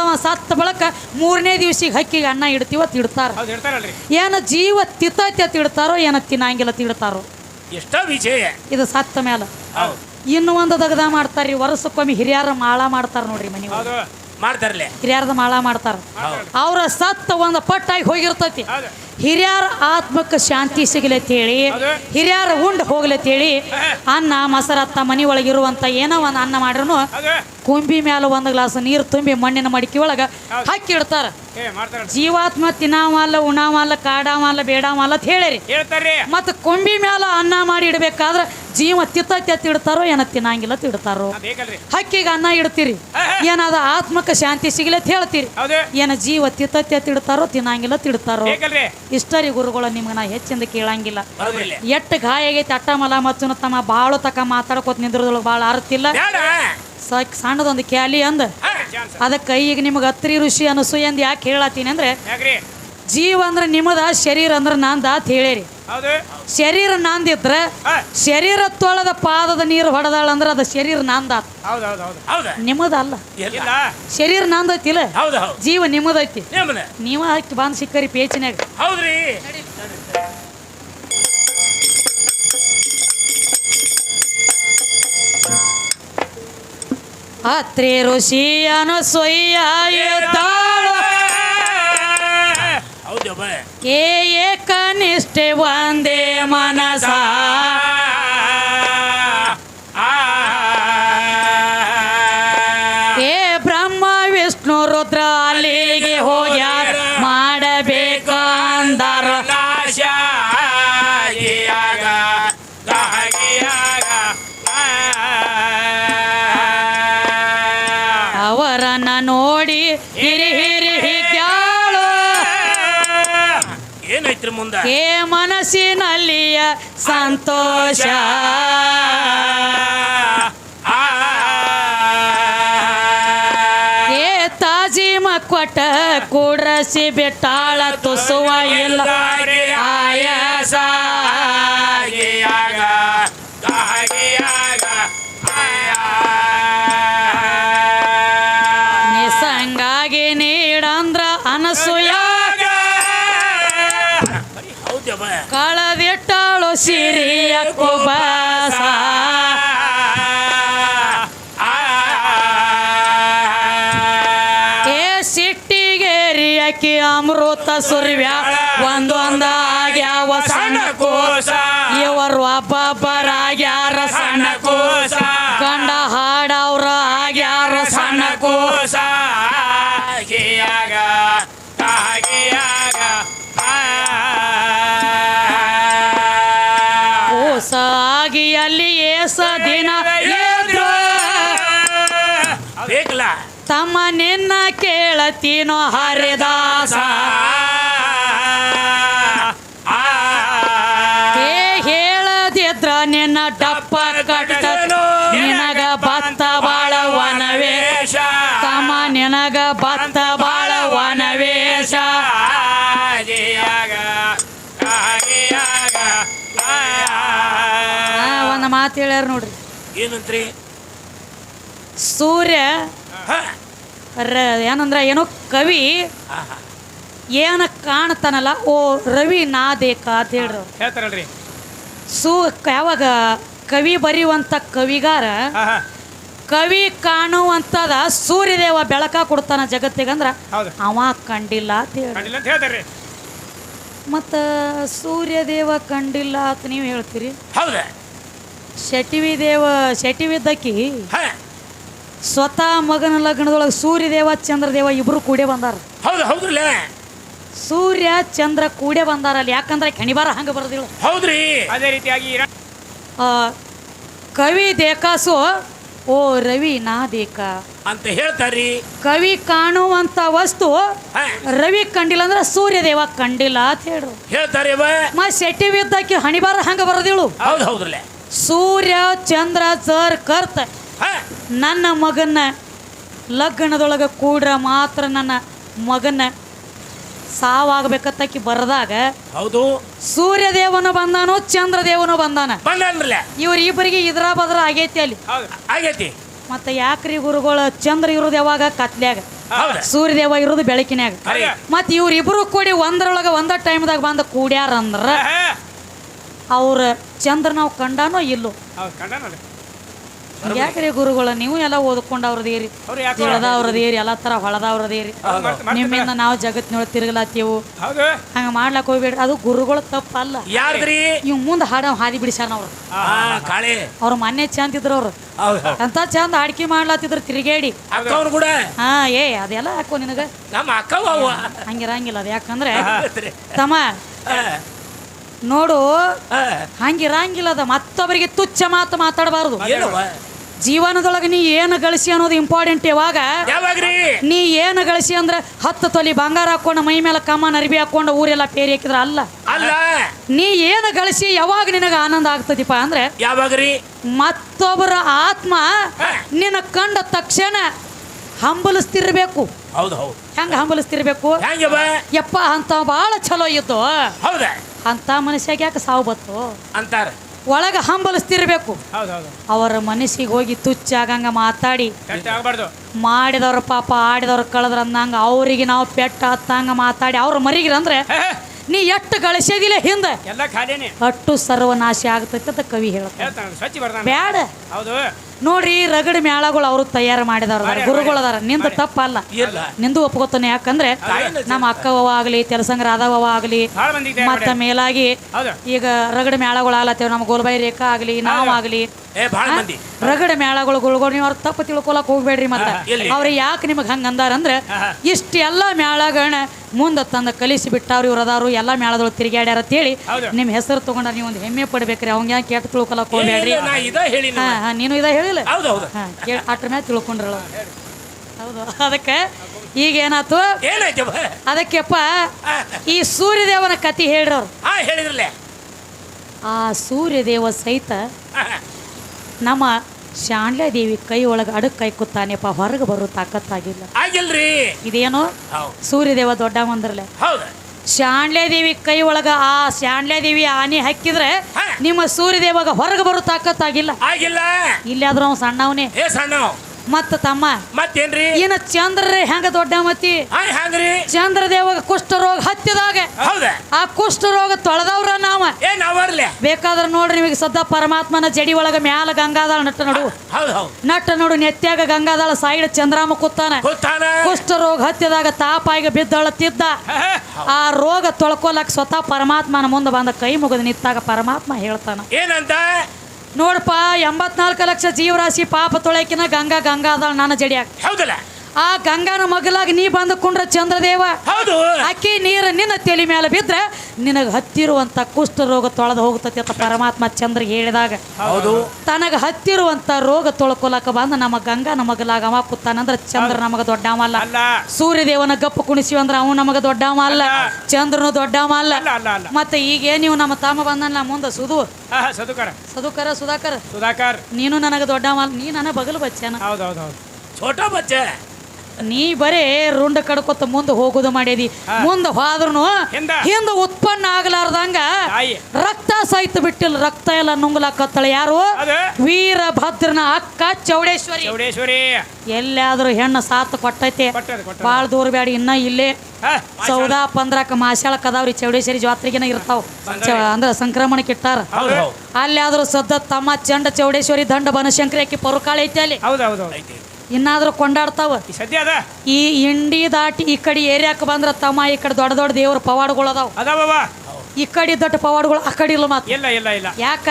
ಆದವ ಸತ್ತ ಬಳಕ ಮೂರನೇ ದಿವ್ಸಿಗೆ ಹಕ್ಕಿಗೆ ಅನ್ನ ಇಡ್ತೀವ ತಿಡ್ತಾರ ಏನ ಜೀವ ತಿತ್ತೈತೆ ತಿಡ್ತಾರೋ ಏನ ತಿನ್ನಂಗಿಲ್ಲ ತಿಡ್ತಾರೋ ಎಷ್ಟೋ ವಿಜಯ. ಇದು ಸತ್ತ ಮೇಲೆ ಇನ್ನು ಒಂದು ದಗದ ಮಾಡ್ತಾರ್ರಿ ವರ್ಷಕ್ಕೊಮ್ಮೆ ಹಿರಿಯರ ಮಾಳ ಮಾಡ್ತಾರ ನೋಡ್ರಿ ಮನೆ ಮಾಡ್ತಾರಲ್ಲ ಮಾಡ್ತಾರಲೆ. ಹಿರಿಯರದ ಮಾಳ ಮಾಡ್ತಾರ. ಅವ್ರ ಸತ್ತ ಒಂದು ಪಟ್ಟಾಗಿ ಹೋಗಿರ್ತೈತಿ. ಹಿರಿಯರ ಆತ್ಮಕ್ಕೆ ಶಾಂತಿ ಸಿಗಲಿ ಅಂತೇಳಿ ಹೌದು. ಹಿರಿಯರ ಉಂಡು ಹೋಗ್ಲತ್ತೇಳಿ ಅನ್ನ ಮೊಸರತ್ತ ಮನಿ ಒಳಗಿರುವಂತ ಏನೋ ಒಂದು ಅನ್ನ ಮಾಡ್ರು ಕುಂಬಿ ಮ್ಯಾಲ ಒಂದು ಗ್ಲಾಸ್ ನೀರು ತುಂಬಿ ಮಣ್ಣಿನ ಮಡಿಕೆ ಒಳಗ ಹಾಕಿ ಇಡ್ತಾರ. ಜೀವಾತ್ಮ ತಿನ್ನಾವಲ್ಲ ಉಣಾವಲ್ಲ ಕಾಡಾವಲ್ಲ ಬೇಡಾವಲ್ಲ ಅಂತ ಹೇಳಿರಿ ಮತ್ತ ಕೊಂಬಿ ಮ್ಯಾಲ ಅನ್ನ ಮಾಡಿ ಇಡ್ಬೇಕಾದ್ರೆ ಜೀವ ತಿತ್ತ ಇಡ್ತಾರೋ ಏನ ತಿನ್ನಂಗಿಲ್ಲ ತಿಡ್ತಾರೋ ಹಕ್ಕಿಗೆ ಅನ್ನ ಇಡ್ತೀರಿ. ಏನಾದ ಆತ್ಮಕ್ಕೆ ಶಾಂತಿ ಸಿಗಲಿ ಅಂತ ಹೇಳ್ತೀರಿ. ಏನ ಜೀವ ತಿತ್ತ ಇಡ್ತಾರೋ ತಿನ್ನಂಗಿಲ್ಲ ತಿಡ್ತಾರೋ ಇಷ್ಟರಿ ಗುರುಗಳು ನಿಮ್ಗೆ ನಾ ಹೆಚ್ಚಿಂದ ಕೇಳಂಗಿಲ್ಲ. ಎಟ್ಟ ಗಾಯ ಆಗೈತಿ ಅಟ್ಟ ಮಲ ಮತ್ತು ತಮ್ಮ ಬಾಳು ತಕ ಮಾತಾಡ್ಕೋತ ನಿಂದ್ರದೊಳಗೆ ಭಾಳ ಅರ್ತಿಲ್ಲ ಸಾಕ್ ಸಣ್ಣದೊಂದು ಕ್ಯಾಲಿ ಅಂದ. ಅದ ಅದಕ್ಕೆ ಈಗ ನಿಮಗೆ ಅತ್ರಿ ಋಷಿ ಅನಸು ಎಂದು ಯಾಕೆ ಹೇಳತ್ತೀನಿ ಅಂದ್ರೆ ಜೀವ ಅಂದ್ರೆ ನಿಮ್ಮದ ಶರೀರ ಅಂದ್ರೆ ನಂದ ಅಂತ ಹೇಳಿರಿ. ಶರೀರ ನಾಂದಿದ್ರ ಶರೀರ ತೊಳೆದ ಪಾದದ ನೀರು ಹೊಡೆದಾಳ ಅಂದ್ರೆ ಅದು ಶರೀರ ನಂದಾತ ಹೌದು ಹೌದು ಹೌದು. ಹೌದಾ. ನಿಮ್ಮದಲ್ಲ. ಶರೀರ ನಂದೈತಿಲ್ಲ ಜೀವ ನಿಮ್ಮದೈತಿ. ನಿಮ್ಮನೆ. ನೀವ ಹಾಕಿ ಬಂದ್ ಸಿಕ್ಕರಿ ಪೇಚಿನಾಗ ಹೌದ್ರಿ ಅತ್ರಿ ಋಷಿ ಅನಸೂಯ ಎದ್ದಾಳು. ಹೌದು ಬಾ ಏ ಏಕನಿಷ್ಠೆ ಒಂದೇ ಮನಸ ಏ ಮನಸ್ಸಿನಲ್ಲಿಯ ಸಂತೋಷ. ಏ ತಾಜಿ ಕೊಟ್ಟ ಕೂಡ್ರಸಿ ಬಿಟ್ಟಾಳ ತುಸುವ ಇಲ್ಲ ಆಯಾಸ ಅಮೃತ ಸುರ್ವ್ಯ. ಅಂದ ಆಗ್ಯಾವ ಸಣ್ಣ ಕೋಸ. ಇವರು ಒಬ್ಬೊಬ್ಬರಾಗ್ಯಾರ ಸಣ್ಣ ಕೋಸ. ಗಂಡ ಹಾಡವ್ರ ಆಗ್ಯಾರ ಸಣ್ಣ ಕೋಸ. ಕೂಸ ಆಗಿ ಅಲ್ಲಿ ಏಸ ದಿನ ತಮ್ಮ ನಿನ್ನ ಕೇಳತೀನೋ ಹರಿದಾಸ. ಹೇಳ್ಯಾರ ನೋಡ್ರಿ. ಏನಂತ್ರಿ? ಸೂರ್ಯ? ರ ಏನಂದ್ರ ಏನೋ ಕವಿ. ಏನ ಕಾಣ್ತಾನಲ್ಲ ಓ ರವಿ ನಾದೇಕ ಅಂತ ಹೇಳ್ರಿ. ಹೇಳ್ತಾರಲ್ರಿ. ಸೂ ಯಾವಾಗ ಕವಿ ಬರೆಯುವಂತ ಕವಿಗಾರ ಹಾ ಹಾ. ಕವಿ ಕಾಣುವಂತದ ಸೂರ್ಯದೇವ ಬೆಳಕ ಕೊಡ್ತಾನ ಜಗತ್ತಿಗಂದ್ರ ಹೌದು. ಅವ ಕಂಡಿಲ್ಲ ಅಂತ ಹೇಳಿ ಕಂಡಿಲ್ಲ ಅಂತ ಹೇಳ್ತಾರ್ರಿ. ಮತ್ತ ಸೂರ್ಯದೇವ ಕಂಡಿಲ್ಲ ಅಂತ ನೀವು ಹೇಳ್ತೀರಿ? ಹೌದಾ. ಶಟಿವಿ ದೇವ ಶಟಿವಿದ್ದಕ್ಕಿ ದಕ್ಕಿ ಸ್ವತಃ ಮಗನ ಲಗ್ನದೊಳಗೆ ಸೂರ್ಯದೇವ ಚಂದ್ರದೇವ ಇಬ್ರು ಕೂಡೇ ಬಂದಾರ. ಹೌದು ಹೌದ್ರಲ್ಲ. ಸೂರ್ಯ ಚಂದ್ರ ಕೂಡೇ ಬಂದಾರಲ್ಲಿ ಯಾಕಂದ್ರೆ ಕೆಣಿಬಾರ ಹಂಗ ಬರ್ದಿಳು ಹೌದ್ರಿ. ಅದೇ ರೀತಿಯಾಗಿ ಕವಿ ದೇಕಾಸು ಓ ರವಿ ನಾ ದೇಕ. ಅಂತ ಹೇಳ್ತಾರಿ ಕವಿ ಕಾಣುವಂತ ವಸ್ತು ರವಿ ಕಂಡಿಲ್ಲ ಅಂದ್ರೆ ಸೂರ್ಯದೇವ ಕಂಡಿಲ್ಲ ಅಂತ ಹೇಳ್ರು. ಹೇಳ್ತಾರೆ ಬಾ ಮ ಶೆಟ್ಟಿ ಬಿದ್ದಕ್ಕೆ ಹಣಿಬಾರ ಹಂಗ ಬರೋದಿಳು ಹೌದು ಹೌದ್ರಲ್ಲ. ಸೂರ್ಯ ಚಂದ್ರ ಸರ್ ಕರ್ತ. ನನ್ನ ಮಗನ್ನ ಲಗ್ನದೊಳಗೆ ಕೂಡ್ರ ಮಾತ್ರ ನನ್ನ ಮಗನ ಸಾವಾಗಬೇಕತ್ತಾಕಿ ಬರದಾಗ ಹೌದು. ಸೂರ್ಯ ದೇವನ ಬಂದಾನು ಚಂದ್ರದೇವನು ಬಂದಾನ? ಇವ್ರ ಇವ್ರಿಬ್ಬರಿಗೆ ಇದ್ರ ಬದ್ರ ಆಗೈತಿ ಅಲ್ಲಿ. ಆಗೈತಿ. ಮತ್ತೆ ಯಾಕ್ರಿ ಗುರುಗಳು ಚಂದ್ರ ಇರೋದು ಯಾವಾಗ? ಕತ್ಲ್ಯಾಗ. ಸೂರ್ಯದೇವ ಇರೋದು ಬೆಳಕಿನ್ಯಾಗ. ಮತ್ತೆ ಮತ್ ಇವ್ರಿಬ್ರು ಕೂಡಿ ಒಂದರೊಳಗ ಒಂದ ಟೈಮ್ದಾಗ ಬಂದು ಕೂಡ್ಯಾರ ಅಂದ್ರ. ಅವ್ರ ಚಂದ್ರ ನಾವು ಕಂಡಾನೋ ಇಲ್ಲೋ? ಯಾಕ್ರಿ ಗುರುಗಳ ನೀವು ಎಲ್ಲ ಓದ್ಕೊಂಡು ಅವ್ರದೇರಿ ಅವ್ರದೇರಿ ತಿಳದವ್ರದೇರಿ ಎಲ್ಲ ತರ ಹೊಳದವ್ರದೇರಿ ನಿಮ್ಮಿಂದ ನಾವು ಜಗತ್ತಿನೊಳಗೆ ತಿರುಗಲಾತೀವು ಹಂಗ ಮಾಡ್ಲಕ್ ಹೋಗ್ಬೇಡ್ರಿ. ಅದು ಗುರುಗಳ ತಪ್ಪಲ್ಲ. ಇವ್ ಮುಂದೆ ಹಾಡ ಹಾದಿ ಬಿಡಿಸ್ಯಾನ ಅವ್ರು. ಅವ್ರ ಮೊನ್ನೆ ಚಂದ ಇದ್ರು ಅವ್ರು. ಹೌದು ಅಂತ ಚಂದ ಅಡ್ಕೆ ಮಾಡ್ಲಾತಿದ್ರು ತಿರುಗೇಡಿ ಹಾ ಏ ಅದೆಲ್ಲ ಹಾಕೋ ನಿನಗ? ಹಂಗಿರಂಗಿಲ್ಲ ಅದು ಯಾಕಂದ್ರೆ? ತಮ್ಮ ನೋಡು ಹಂಗಿರಂಗಿಲ್ಲ ಅದ ಮತ್ತೊಬ್ಬರಿಗೆ ತುಚ್ಛ ಮಾತು ಮಾತಾಡಬಾರದು. ಜೀವನದೊಳಗೆ ನೀ ಏನು ಗಳಿಸಿ ಅನ್ನೋದು ಇಂಪಾರ್ಟೆಂಟ್ ಇವಾಗ. ಯಾವಾಗ್ರಿ? ನೀ ಏನು ಗಳಿಸಿ ಅಂದ್ರೆ ಹತ್ತು ತೊಲಿ ಬಂಗಾರ ಹಾಕೊಂಡು ಮೈ ಮೇಲೆ ಕಮ್ಮನ್ ಅರ್ಬಿ ಹಾಕೊಂಡು ಊರೆಲ್ಲ ಪೇರಿ ಹಾಕಿದ್ರ ಅಲ್ಲ. ನೀ ಏನು ಗಳಿಸಿ ಯಾವಾಗ ನಿನಗೆ ಆನಂದ ಆಗ್ತದಿಪ್ಪ ಅಂದ್ರೆ ಯಾವಾಗ್ರಿ? ಮತ್ತೊಬ್ಬರ ಆತ್ಮ ನಿನ್ನ ಕಂಡ ತಕ್ಷಣ ಹಂಬಲಿಸ್ತಿರ್ಬೇಕು. ಹೌದು ಹೌದು. ಹೆಂಗ ಹಂಬಲಿಸ್ತಿರ್ಬೇಕು? ಯಪ್ಪ ಅಂತ ಬಹಳ ಚಲೋ ಇದ್ದು ಹೌದ? ಅಂತ ಮನುಷ್ಯಾಗ ಯಾಕೆ ಸಾವು ಬತ್ತು ಅಂತಾರೆ. ಒಳಗ ಹಂಬಲಿಸ್ತಿರ್ಬೇಕು. ಅವರ ಮನಸ್ಸಿಗೆ ಹೋಗಿ ತುಚ್ಚಾಗಂಗ ಮಾತಾಡಿ. ಕೆಟ್ಟ ಆಗಬಾರ್ದು. ಮಾಡಿದವ್ರ ಪಾಪ ಆಡಿದವ್ರ ಕಳೆದ್ರ ಅಂದಂಗ ಅವ್ರಿಗೆ ನಾವು ಪೆಟ್ಟ ಹತ್ತಂಗ ಮಾತಾಡಿ ಅವ್ರ ಮರಿಗಿರ ಅಂದ್ರೆ ನೀ ಎಷ್ಟು ಗಳಿಸೋದಿಲ್ಲ ಹಿಂದೆ. ಎಲ್ಲ ಖಾಲಿನೇ. ಅಟ್ಟು ಸರ್ವನಾಶ ಆಗ್ತೈತೆ ಅಂತ ಕವಿ ಹೇಳ್ತಾರೆ ಹೇಳ್ತಾನೆ ಸ್ವಚ್ಛ ಬರ್ತಾನೆ. ಬ್ಯಾಡ. ಹೌದು. ನೋಡ್ರಿ ರಗಡ ಮ್ಯಾಳಗಳು ಅವರು ತಯಾರು ಮಾಡಿದಾರ ಗುರುಗಳು ಅದಾರ. ನಿಂದ ತಪ್ಪಲ್ಲ. ನಿಂದು ಒಪ್ಕೋತಾನೆ ಯಾಕಂದ್ರೆ ನಮ್ಮ ಅಕ್ಕವ್ವ ಆಗಲಿ ತೆಲಸಂಗ ರಾಧವ್ವ ಆಗ್ಲಿ ಮತ್ತ ಮೇಲಾಗಿ ಈಗ ರಗಡ ಮೇಳಗಳು ಆಗ್ಲತ್ತೇವ ನಮ್ಮ ಗೋಲ್ಬಾಯಿ ರೇಖಾ ಆಗ್ಲಿ ನಾವು ಆಗಲಿ. ಏ ಭಾಳ ಮಂದಿ. ರಗಡ ಮೇಳಗಳು ಗುಳುಗಳು ನೀವು ಅವ್ರ ತಪ್ಪು ತಿಳ್ಕೊಳಕ್ ಹೋಗ್ಬೇಡ್ರಿ ಮತ್ತೆ. ಅವ್ರು ಯಾಕೆ ನಿಮಗೆ ಹಂಗ ಅಂದಾರಂದ್ರೆ ಇಷ್ಟ ಇಷ್ಟೆಲ್ಲ ಮೇಳಗಳನ್ನ ಮುಂದೆ ತಂದು ಕಲಿಸಿ ಬಿಟ್ಟಾರ ಇವ್ರು ಅದಾರು ಎಲ್ಲ ಮೇಳದೊಳಗೆ ತಿರುಗಾಡ್ಯಾರ ಅಂತೇಳಿ ಹೇಳಿ ನಿಮ್ಮ ಹೆಸರು ತಗೊಂಡ ನೀವು ಒಂದು ಹೆಮ್ಮೆ ಪಡ್ಬೇಕ್ರಿ ಅವಂಗ ಯಾಕೆ ಕೆಟ್ಟ ತಿಳ್ಕೊಳಕ್ ಹೋಗ್ಬೇಡ್ರಿ? ಹಾ ಹಾ ನೀನು ಇದ ಹೇಳಿಲ್ಲ? ಹಾ ಅಟ್ರ ಮ್ಯಾಲ ತಿಳ್ಕೊಂಡ್ರಲ್ಲ ಹೌದು ಅದಕ್ಕೆ ಈಗ ಏನಾಯ್ತು ಅದಕ್ಕೆಪ್ಪ ಈ ಸೂರ್ಯದೇವನ ಕತಿ ಹೇಳ್ರವ್ರು. ಆ ಸೂರ್ಯದೇವ ಸಹಿತ ನಮ್ಮ ಶಾಂಡ್ಲಾದೇವಿ ಕೈ ಒಳಗೆ ಅಡಕ್ ಕೈ ಕುತ್ತಾನೆಪ್ಪ ಹೊರಗೆ ಬರೋ ತಾಕತ್ತಾಗಿಲ್ಲ. ಆಗಿಲ್ರಿ. ಇದೇನು ಸೂರ್ಯದೇವ ದೊಡ್ಡ ಮಂದ್ರಲೆ ಶಾಂಡ್ಲಾದೇವಿ ಕೈ ಒಳಗ ಆ ಶಾಂಡ್ಲಾದೇವಿ ಆನೆ ಹಾಕಿದ್ರೆ. ನಿಮ್ಮ ಸೂರ್ಯದೇವಾಗ ಹೊರಗೆ ಬರೋ ತಾಕತ್ತಾಗಿಲ್ಲ. ಆಗಿಲ್ಲ. ಇಲ್ಲಾದ್ರೂ ಅವ್ನು ಸಣ್ಣವನೇ. ಸಣ್ಣ ಮತ್ತ ತಮ್ಮ? ಮತ್ತೇನ್ರಿ? ಏನ ಚಂದ್ರರೇ ಹೆಂಗ ದೊಡ್ಡ ಮತಿ ಚಂದ್ರ ಹಂಗ್ರಿ? ಚಂದ್ರದೇವಾಗ ಕುಷ್ಠರೋಗ ಹತ್ತಿದಾಗ. ಆ ಆ ಕುಷ್ಠರೋಗ ತೊಳೆದವ್ರ ನಾವ. ಬೇಕಾದ್ರ ನೋಡ್ರಿ ನಿಮಗೆ ಸದ್ದ ಪರಮಾತ್ಮನ ಜಡಿ ಒಳಗ ಮ್ಯಾಲ ಗಂಗಾದಾಳ ನಟ್ಟ ನೋಡು. ನಟ್ಟ ನೋಡು ನೆತ್ಯಾಗ ಗಂಗಾದಾಳ ಸೈಡ್ ಚಂದ್ರಾಮ ಕೂತಾನ. ಕುಷ್ಠ ಕುಷ್ಠರೋಗ ಹತ್ತಿದಾಗ ತಾಪಾಯಿಗೆ ಬಿದ್ದಳತ್ತಿದ್ದ ಆ ರೋಗ ತೊಳ್ಕೊಲಕ್ ಸ್ವತಃ ಪರಮಾತ್ಮನ ಮುಂದೆ ಬಂದ ಕೈ ಮುಗಿದ ನಿತ್ತಾಗ ಪರಮಾತ್ಮ ಹೇಳ್ತಾನ. ಏನಂತ? ನೋಡಪ್ಪ ಎಂಬತ್ನಾಲ್ಕು ಲಕ್ಷ ಜೀವರಾಶಿ ಪಾಪ ತೊಳಕಿನ ಗಂಗಾ ಗಂಗಾದಾಳ ನನ್ನ ಜಡಿಯಾಗ. ಹೌದಲ್ಲ? ಆ ಗಂಗಾನ ಮಗಲಾಗಿ ನೀ ಬಂದು ಕುಂಡ್ರ ಚಂದ್ರದೇವ. ಹೌದು. ಅಕ್ಕಿ ನೀರು ನಿನ್ನ ತಲೆ ಮೇಲೆ ಬಿದ್ರೆ ನಿನಗೆ ಹತ್ತಿರುವಂತ ಕುಷ್ಠ ರೋಗ ತೊಳೆದು ಹೋಗುತ್ತೆ ಅಂತ ಪರಮಾತ್ಮ ಚಂದ್ರ ಹೇಳಿದಾಗ. ಹೌದು. ತನಗ ಹತ್ತಿರುವಂತ ರೋಗ ತೊಳ್ಕೊಲಕ ಬಂದ ನಮ್ಮ ಗಂಗಾನ ನಮಗಲಾಗ ಅವ ಕೂತಾನಂದ್ರ ಚಂದ್ರ ನಮಗ ದೊಡ್ಡವ ಅಲ್ಲ. ಸೂರ್ಯದೇವನ ಗಪ್ಪ ಕುಣಿಸಿ ಅಂದ್ರ ಅವನು ನಮಗ ದೊಡ್ಡವ ಅಲ್ಲ. ಚಂದ್ರನು ದೊಡ್ಡವ ಅಲ್ಲ. ಮತ್ತೆ ಈಗ ನೀವು ನಮ್ಮ ತಮ್ಮ ಬಂದನ ಮುಂದೆ ಸುಧು. ಸದುಕರ ಸದುಕರ ಸುಧಾಕರ್. ಸುಧಾಕರ್ ನೀನು ನನಗ ದೊಡ್ಡವ ನೀ ನನ್ನ ಬಗಲು ಬಚ್ಚನ. ಹೌದು ಹೌದು ಹೌದು. ಛೋಟಾ ಬಚ್ಚ. ನೀ ಬರೇ ರುಂಡ ಕಡ್ಕೊತ ಮುಂದೆ ಹೋಗುದು ಮಾಡ್ಯದಿ ಮುಂದೆ ಹೋದ್ರುನು ಹಿಂದ. ಉತ್ಪನ್ನ ಆಗ್ಲಾರ್ದಂಗ ರಕ್ತ ಸಹಿತ ಬಿಟ್ಟಿಲ್ಲ ರಕ್ತ ಎಲ್ಲ ನುಂಗ್ಲಾಕತ್ತಳ ಯಾರು? ವೀರಭದ್ರನ ಅಕ್ಕ ಚೌಡೇಶ್ವರಿ. ಚೌಡೇಶ್ವರಿ. ಎಲ್ಲಾದ್ರೂ ಹೆಣ್ಣು ಸಾತ್ ಕೊಟ್ಟೈತೆ. ಬಾಳ ದೂರ ಬ್ಯಾಡಿ ಇನ್ನ ಇಲ್ಲೇ. ಚೌದ ಚೌದಾ ಪಂದ್ರಕ ಮಾಸಾಳಕ್ ಅದಾವ್ರಿ ಚೌಡೇಶ್ವರಿ ಜಾತ್ರೆಗೆನ ಇರ್ತಾವ. ಅಂದ್ರ ಸಂಕ್ರಮಣಕ್ಕೆ ಇಟ್ಟಾರ. ಅಲ್ಲಿ ಆದ್ರೂ ಸದ್ದ ತಮ್ಮ ಚಂಡ ಚೌಡೇಶ್ವರಿ ದಂಡ ಬನಶಂಕರಿ ಅಕ್ಕಿ ಪರುಕಾಳ ಐತಿ ಅಲ್ಲಿ. ಇನ್ನಾದ್ರೂ ಕೊಂಡಾಡ್ತಾವ. ಈ ಸದ್ಯ ಅದ? ಈ ಇಂಡಿ ದಾಟಿ ಈ ಕಡೆ ಏರಿಯಾಕ ಬಂದ್ರ ತಮ್ಮ ಈ ಕಡೆ ದೊಡ್ಡ ದೊಡ್ಡ ದೇವ್ರ ಪವಾಡಗಳು ಅದಾವ. ಅದಾವ ಈ ಕಡೆ ದೊಡ್ಡ ಪವಾಡಗಳು ಆ ಕಡೆ ಇಲ್ಲ ಮಾತ್ರ. ಇಲ್ಲ ಇಲ್ಲ ಇಲ್ಲ. ಯಾಕ?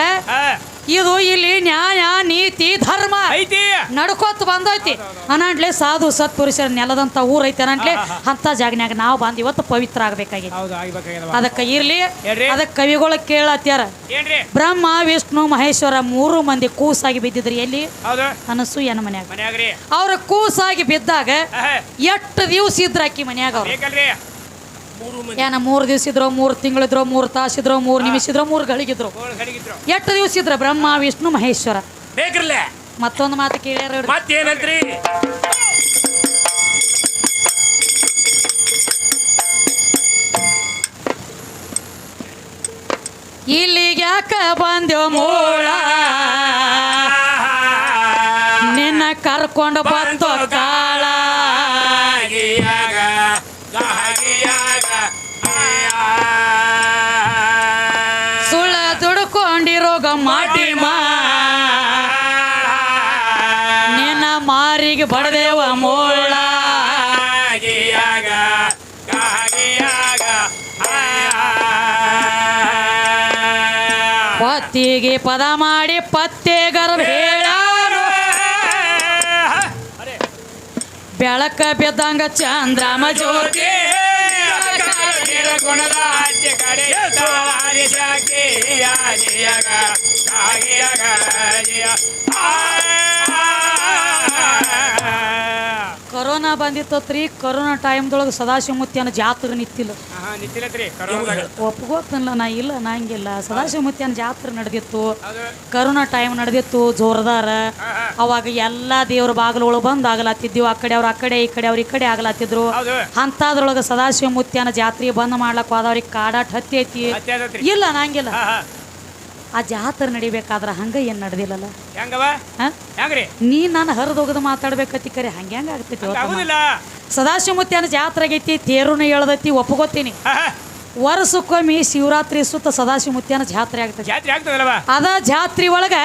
ಇದು ಇಲ್ಲಿ ನ್ಯಾಯ ನೀತಿ ಧರ್ಮ ಐತಿ. ನಡ್ಕೋತ ಬಂದೈತಿ. ಅನಂಟ್ಲೆ ಸಾಧು ಸತ್ಪುರುಷರ ನೆಲದಂತ ಊರೈತಿ ಐತಿ ಅನಂಟ್ಲೆ. ಅಂತ ಜಾಗನ್ಯಾಗ ನಾವು ಬಂದ್ ಇವತ್ತು ಪವಿತ್ರ ಆಗ್ಬೇಕಾಗಿತ್ತು ಅದಕ್ಕೆ ಇರ್ಲಿ. ಅದಕ್ಕೆ ಕವಿಗಳ ಕೇಳತ್ಯಾರ. ಬ್ರಹ್ಮ ವಿಷ್ಣು ಮಹೇಶ್ವರ ಮೂರು ಮಂದಿ ಕೂಸಾಗಿ ಬಿದ್ದಿದ್ರಿ ಎಲ್ಲಿ? ಅನಸು ಏನ ಮನ್ಯಾಗ. ಮನ್ಯಾಗ್ರಿ. ಅವ್ರ ಕೂಸಾಗಿ ಬಿದ್ದಾಗ ಎಷ್ಟು ದಿವ್ಸ ಇದ್ರಾಕಿ ಮನ್ಯಾಗ ಅವ್ರು? ಮೂರು ದಿವಸ ಏನ ಮೂರು ತಿಂಗಳಿದ್ರು ಇದ್ರೋ ಮೂರು ತಿಂಗಳಿದ್ರೋ ಮೂರು ತಾಸಿದ್ರೋ ಮೂರು ನಿಮಿಷ ಇದ್ರು ಮೂರು ಗಳಿಗಿದ್ರು ಎಷ್ಟು ದಿವಸ ಇದ್ರ ಬ್ರಹ್ಮ ವಿಷ್ಣು ಮಹೇಶ್ವರ? ಬೇಕ್ರಲ್ಲೇ ಮತ್ತೊಂದು ಮಾತು ಕೇಳ್ಯಾರ. ಮತ್ತೇನಂತ್ರಿ? ಇಲ್ಲಿಗೆ ಯಾಕ ಬಂದೆವು ಮೂಳ? ನಿನ್ನ ಕರ್ಕೊಂಡು ಬಂತು. ಮಾರಿಗೆ ಬಡದೇವ ಮೋಳ. ಪತ್ತಿಗೆ ಪದ ಮಾಡಿ ಪತ್ತೆ ಗರ್ಭ ಬೆಳಕ ಬಿದ್ದಂಗ ಚಂದ್ರಮ ಜ್ಯೋತಿ. ಗುಣದ ಕೊರೋನಾ ಬಂದಿತ್ತತ್ರಿ ಕೊರೋನಾ ಟೈಮ್ದೊಳಗೆ ಸದಾಶಿವಮೂರ್ತಿಯನ ಜಾತ್ರೆ ನಿಂತಿಲ್ಲ ಕರೋನಾದಾಗ ಒಪ್ಕೋತನಲ್ಲ ನಾ ಇಲ್ಲ ನಾ ಹಂಗಿಲ್ಲ. ಸದಾಶಿವಮೂರ್ತಿಯನ ಜಾತ್ರೆ ನಡೆದಿತ್ತು. ಕೊರೋನಾ ಟೈಮ್ ನಡೆದಿತ್ತು ಜೋರದಾರ. ಅವಾಗ ಎಲ್ಲ ದೇವ್ರ ಬಾಗಿಲುಗಳು ಬಂದ್ ಆಗಲಾತಿದ್ವು. ಆ ಕಡೆ ಅವ್ರ ಆ ಕಡೆ ಈ ಕಡೆ ಅವ್ರ ಈ ಕಡೆ ಆಗಲಾತಿದ್ರು. ಅಂಥದ್ರೊಳಗೆ ಸದಾಶಿವಮೂರ್ತಿಯನ ಜಾತ್ರೆ ಬಂದ್ ಮಾಡ್ಲಕ್ ಹೋದವ್ರಿಗೆ ಕಾಡಾಟ್ ಹತ್ತಿ ಐತಿ. ಇಲ್ಲ ನಂಗಿಲ್ಲ ಹಾ ಹಾ. ಆ ಜಾತ್ರೆ ನಡಿಬೇಕಾದ್ರ ಹಂಗ ಏನ್ ನಡೆದಿಲ್ಲಲ್ಲ? ಹೆಂಗವ? ಹೆಂಗ್ರಿ? ನೀ ನಾನು ಹರಿದೋಗದ ಮಾತಾಡ್ಬೇಕತಿ ಕರೆ ಹಂಗೆ ಹೆಂಗ ಆಗ್ತೈತಿ ಆಗುದಿಲ್ಲ. ಸದಾಶಿವಮೂರ್ತಿಯನ ಜಾತ್ರೆ ಆಗೈತಿ ತೇರುನ ಎಳ್ದೈತಿ ಒಪ್ಕೋತೀನಿ. ಹಾ, ಹಾ. ವರ್ಷಕ್ಕೊಮ್ಮೆ ಶಿವರಾತ್ರಿ ಸುತ್ತ ಸದಾಶಿವಮೂರ್ತಿಯನ ಜಾತ್ರೆ ಆಗ್ತೈತಿ. ಜಾತ್ರೆ ಆಗ್ತದೆ ಅದ ಜಾತ್ರೆ ಒಳಗ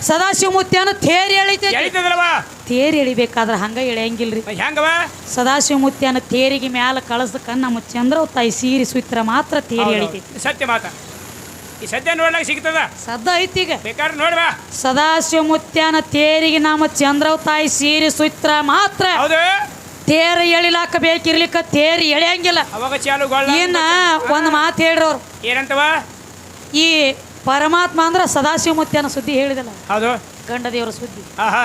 ಸದಾಶಿವಮೂರ್ತಿಯನ ತೇರ್ ಎಳಿತೈತಿ. ಎಳಿತದಲ್ವ ತೇರ್ ಎಳಿಬೇಕಾದ್ರ ಹಂಗ ಎಳೆಯಂಗಿಲ್ರಿ. ಹೆಂಗವ? ಸದಾಶಿವಮೂರ್ತಿಯನ ತೇರಿಗೆ ಮ್ಯಾಲ ಕಳಸಕ ಕಣ್ಣ ಮುಚ್ಚಂದ್ರ ತಾಯಿ ಸೀರಿ ಸುತ್ರ ಮಾತ್ರ ತೇರಿ ಎಳಿತೈತಿ. ಸತ್ಯ ಮಾತ. ಈ ಸದ್ಯ ನೋಡ್ಲಿಕ್ಕೆ ಸಿಗ್ತದ? ಸದ್ದ ಐತಿ ಈಗ. ಬೇಕಾದ್ರೆ ನೋಡ್ವಾ ಸದಾಶಿವಮೂರ್ತಿಯನ ತೇರಿಗೆ ನಮ್ಮ ಚಂದ್ರವ ತಾಯಿ ಸೀರೆ ಸುತ್ರ ಮಾತ್ರ. ಹೌದು. ತೇರ ಎಳಿಲಾಕ ಬೇಕಿರ್ಲಿಕ್ಕ ತೇರಿ ಎಳೆಯಂಗಿಲ್ಲ. ಅವಾಗ ಚಾಲು ಗೊಳ್ಳ ಇನ್ನ ಒಂದ್ ಮಾತು ಹೇಳ್ರಿ ಅವ್ರು ಏನಂತವ? ಈ ಪರಮಾತ್ಮ ಅಂದ್ರ ಸದಾಶಿವಮೂರ್ತಿಯನ ಸುದ್ದಿ ಹೇಳಿದಲ್ಲ. ಹೌದು. ಗಂಡ ದೇವ್ರ ಸುದ್ದಿ. ಹಾ ಹಾ